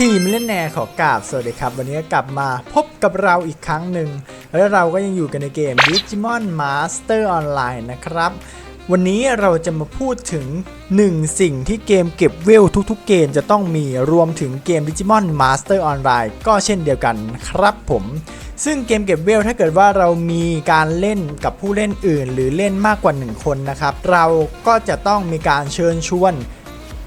ทีมเล่นแนขอกราบสวัสดีครับ วันนี้กลับมาพบกับเราอีกครั้งหนึ่ง แล้วเราก็ยังอยู่กันในเกม Digimon Master Online นะครับ วันนี้เราจะมาพูดถึง 1 สิ่งที่เกมเก็บเวลทุกๆเกมจะต้องมีรวมถึงเกม Digimon Master Online ก็เช่นเดียวกันครับผมซึ่งเกมเก็บเวลถ้าเกิดว่าเรามีการเล่นกับผู้เล่นอื่น หรือเล่นมากกว่า 1 คนนะครับ เราก็จะต้องมีการเชิญชวน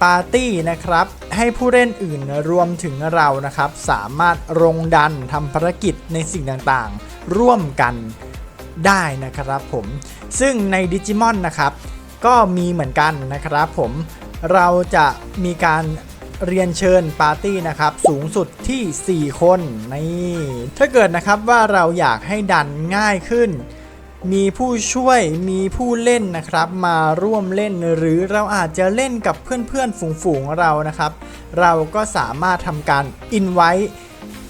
ปาร์ตี้นะครับ ให้ผู้เล่นอื่นรวมถึงเรานะครับ สามารถรงดันทำภารกิจในสิ่งต่างๆ ร่วมกันได้นะครับผม ซึ่งในดิจิมอนนะครับ ก็มีเหมือนกันนะครับผม เราจะมีการเรียนเชิญปาร์ตี้นะครับ สูงสุดที่ 4 คนนี่ถ้าเกิดนะครับว่าเราอยากให้ดันง่ายขึ้น มีผู้ช่วยมีผู้เล่นนะครับมาร่วมเล่นหรือเราอาจจะเล่นกับเพื่อนๆฝูงๆเรานะครับ เราก็สามารถทำการอินไว้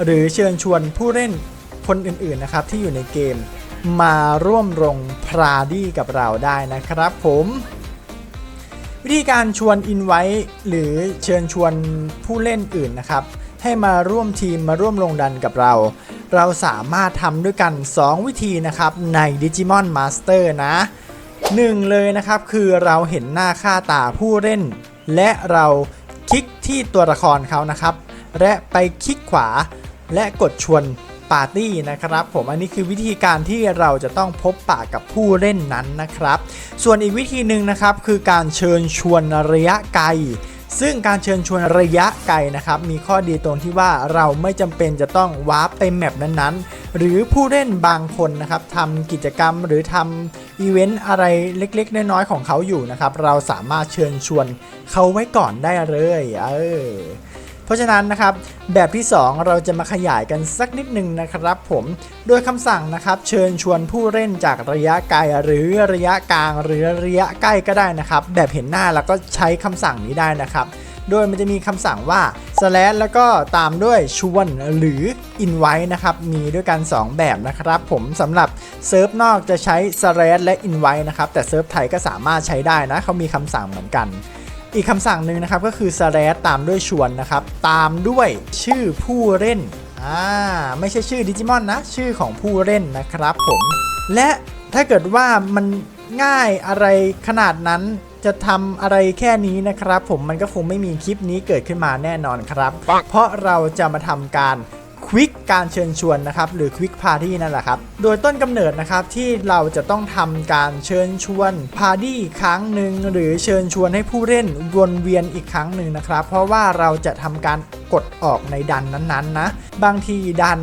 หรือเชิญชวนผู้เล่นคนอื่นๆนะครับที่อยู่ในเกมมาร่วมลงพราดี้กับเราได้นะครับผม วิธีการชวนอินไว้หรือเชิญชวนผู้เล่นอื่นนะครับ ให้มาร่วมทีมมาร่วมลงดันกับเรา เราสามารถทำด้วยกัน 2 วิธีนะครับใน Digimon Master นะ 1 เลยนะครับคือเราเห็นหน้าค่าตาผู้เล่น และเราคลิกที่ตัวละครเขานะครับ และไปคลิกขวาและกดชวนปาร์ตี้นะครับผมอันนี้คือวิธีการที่เราจะต้องพบปะกับผู้เล่นนั้นนะครับ ส่วนอีกวิธีหนึ่งนะครับคือการเชิญชวนระยะไกล ซึ่งการเชิญชวนระยะไกลนะครับมีข้อดีตรงที่ว่าเราไม่จำเป็นจะต้องวาร์ปไปแมปนั้นๆ หรือผู้เล่นบางคนนะครับทำกิจกรรมหรือทำอีเวนต์อะไรเล็กๆ น้อยๆของเขาอยู่นะครับ เราสามารถเชิญชวนเขาไว้ก่อนได้เลย เออ เพราะฉะนั้นนะครับแบบที่ 2 เราจะมาขยายกันสักนิดหนึ่งนะครับผมโดยคำสั่งนะครับเชิญชวนผู้เล่นจากระยะไกลหรือระยะกลางหรือระยะใกล้ก็ได้นะครับ แบบเห็นหน้าแล้วก็ใช้คำสั่งนี้ได้นะครับโดยมันจะมีคำสั่งว่า slash แล้วก็ตามด้วยชวนหรือ invite นะครับ มีด้วยกัน 2 แบบนะครับผมสำหรับเซิร์ฟนอกจะใช้ slash และ invite นะครับ แต่เซิร์ฟไทยก็สามารถใช้ได้นะ เขามีคำสั่งเหมือนกัน อีกคำสั่งหนึ่งนะครับก็คือ slash ตามด้วยชวนนะครับ ตามด้วยชื่อผู้เล่นอ่าไม่ใช่ชื่อดิจิมอนนะ ชื่อของผู้เล่นนะครับผมและถ้าเกิดว่ามันง่ายอะไรขนาดนั้นจะทำอะไรแค่นี้นะครับ ผมมันก็คงไม่มีคลิปนี้เกิดขึ้นมาแน่นอนครับ เพราะเราจะมาทำการ ควิกการเชิญชวนนะครับหรือควิกพาร์ตี้นั่นแหละครับโดยต้นกำเนิดนะครับที่เราจะต้องทำการเชิญชวนพาร์ตี้ครั้งหนึ่งหรือเชิญชวนให้ผู้เล่นวนเวียนอีกครั้งหนึ่งนะครับ เพราะว่าเราจะทำการกดออกในดันนั้นๆนะบางทีดัน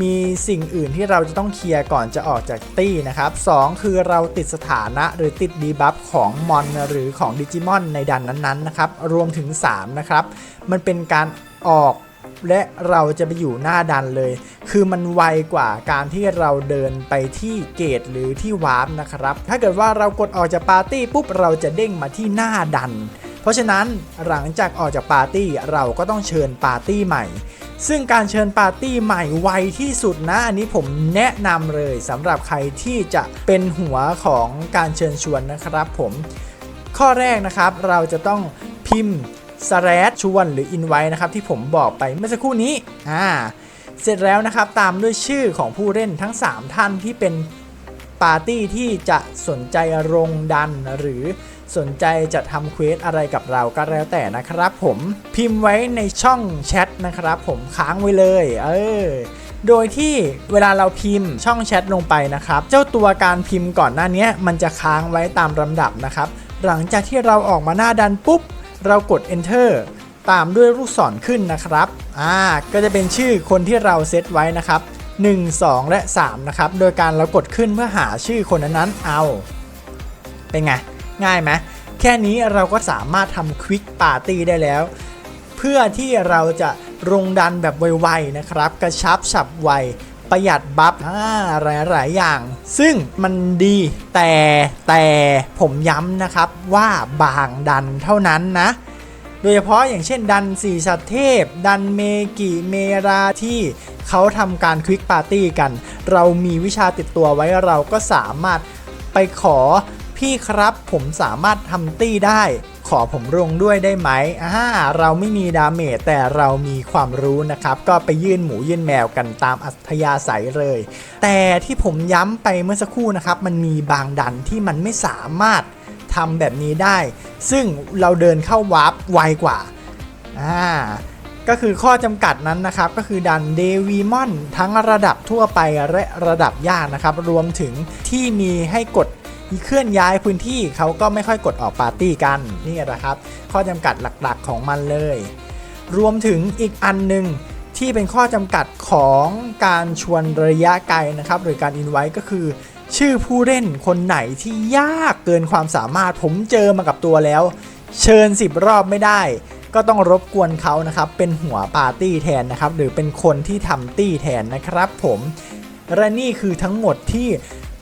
มีสิ่งอื่นที่เราจะต้องเคลียร์ก่อนจะออกจากตี้นะครับสองคือเราติดสถานะหรือติดดีบัฟของมอนหรือของดิจิมอนในดันนั้นๆนะครับ รวมถึง 3 นะครับ มันเป็นการออก และเราจะไปอยู่หน้าดันเลย คือมันไวกว่าการที่เราเดินไปที่เกตหรือที่วาร์ปนะครับ ถ้าเกิดว่าเรากดออกจากปาร์ตี้ปุ๊บเราจะเด้งมาที่หน้าดัน เพราะฉะนั้นหลังจากออกจากปาร์ตี้เราก็ต้องเชิญปาร์ตี้ใหม่ ซึ่งการเชิญปาร์ตี้ใหม่ไวที่สุดนะ อันนี้ผมแนะนำเลยสำหรับใครที่จะเป็นหัวของการเชิญชวนนะครับผม ข้อแรกนะครับเราจะต้องพิมพ์ s l a s ชวนหรือ invite นะครับที่ผมบอกไปเมื่อสักครู่นี้อ่าเสร็จแล้วนะครับตามด้วยชื่อของผู้เล่นทั้ง 3 ท่านที่เป็นปาร์ตี้ที่จะสนใจรงดันหรือสนใจจะทำเควสอะไรกับเราก็แล้วแต่นะครับผมพิมพ์ไว้ในช่องแชทนะครับผมค้างไว้เลยเออโดยที่เวลาเราพิมพ์ช่องแชทลงไปนะครับ เจ้าตัวการพิมพ์ก่อนหน้านี้มันจะค้างไว้ตามลำดับนะครับ หลังจากที่เราออกมาหน้าดันปุ๊บ เรากด enter ตามด้วยลูกศรขึ้นนะครับ อ่า ก็จะเป็นชื่อคนที่เราเซตไว้นะครับ 1 2 และ 3 นะครับ โดยการเรากดขึ้นเพื่อหาชื่อคนนั้นๆเอา เป็นไง ง่ายไหมแค่นี้เราก็สามารถทำควิกปาร์ตี้ได้แล้ว เพื่อที่เราจะลงดันแบบไวๆนะครับ กระชับฉับไว ประหยัดบัฟอ่าหลายอย่าง ซึ่งมันดีแต่แต่ผมย้ำนะครับว่าบางดันเท่านั้นนะ โดยเฉพาะอย่างเช่นดันสี่สัตเทพ ดันเมกิเมราที่เขาทำการควิกปาร์ตี้กัน เรามีวิชาติดตัวไว้เราก็สามารถไปขอพี่ครับผมสามารถทำตี้ได้ ขอผมลงด้วยได้ไหมอ่าเราไม่มีดาเมจแต่เรามีความรู้นะครับ ก็ไปยื่นหมูยื่นแมวกันตามอัธยาศัยเลย แต่ที่ผมย้ำไปเมื่อสักครู่นะครับ มันมีบางดันที่มันไม่สามารถทำแบบนี้ได้ ซึ่งเราเดินเข้าวาร์ปไวกว่าอ่าก็คือข้อจำกัดนั้นนะครับ ก็คือดันเดวีมอนทั้งระดับทั่วไปและระดับยากนะครับ รวมถึงที่มีให้กด เคลื่อนย้ายพื้นที่เขาก็ไม่ค่อยกดออกปาร์ตี้กันนี่แหละครับ ข้อจำกัดหลักๆของมันเลย รวมถึงอีกอันหนึ่งที่เป็นข้อจำกัดของการชวนระยะไกลนะครับ หรือการอินไว้ก็คือ ชื่อผู้เล่นคนไหนที่ยากเกินความสามารถผมเจอมากับตัวแล้ว เชิญ 10 รอบไม่ได้ ก็ต้องรบกวนเขานะครับ เป็นหัวปาร์ตี้แทนนะครับ หรือเป็นคนที่ทำตี้แทนนะครับผมและนี่คือทั้งหมดที่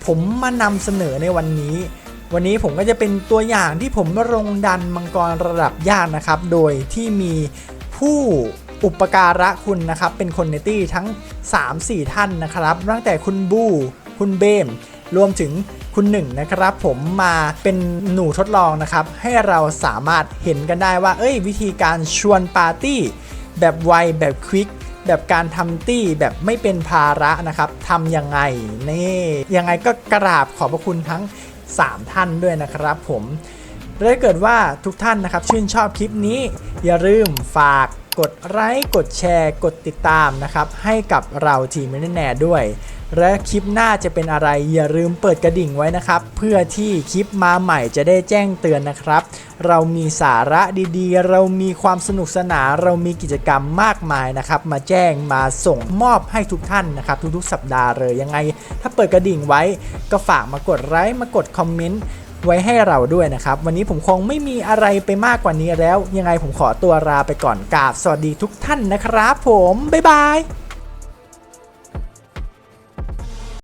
ผมมานำเสนอในวันนี้ วันนี้ผมก็จะเป็นตัวอย่างที่ผมลงดันมังกรระดับยากนะครับ โดยที่มีผู้อุปการะคุณนะครับ เป็นคนในตี้ทั้ง 3-4 ท่านนะครับตั้งแต่คุณบูคุณเบม รวมถึงคุณหนึ่งนะครับผมมาเป็นหนูทดลองนะครับ ให้เราสามารถเห็นกันได้ว่า เอ้ย วิธีการชวนปาร์ตี้ แบบไวแบบควิก แบบการทำตี้แบบไม่เป็นภาระนะครับทำยังไงนี่ยังไงก็กราบขอบพระคุณทั้ง 3 ท่านด้วยนะครับผมและถ้าเกิดว่าทุกท่านนะครับชื่นชอบคลิปนี้ อย่าลืมฝากกดไลค์กดแชร์ กดติดตามนะครับให้กับเราทีมแน่ด้วย และคลิปหน้าจะเป็นอะไรอย่าลืมเปิดกระดิ่งไว้นะครับ เพื่อที่คลิปมาใหม่จะได้แจ้งเตือนนะครับ เรามีสาระดีๆ เรามีความสนุกสนานเรามีกิจกรรมมากมายนะครับ มาแจ้งมาส่งมอบให้ทุกท่านนะครับ ทุกๆ สัปดาห์เลยยังไง ถ้าเปิดกระดิ่งไว้ ก็ฝากมากดไลค์มากดคอมเมนต์ไว้ให้เราด้วยนะครับ วันนี้ผมคงไม่มีอะไรไปมากกว่านี้แล้ว ยังไงผมขอตัวลาไปก่อนกราบสวัสดีทุกท่านนะครับ ผมบ๊ายบาย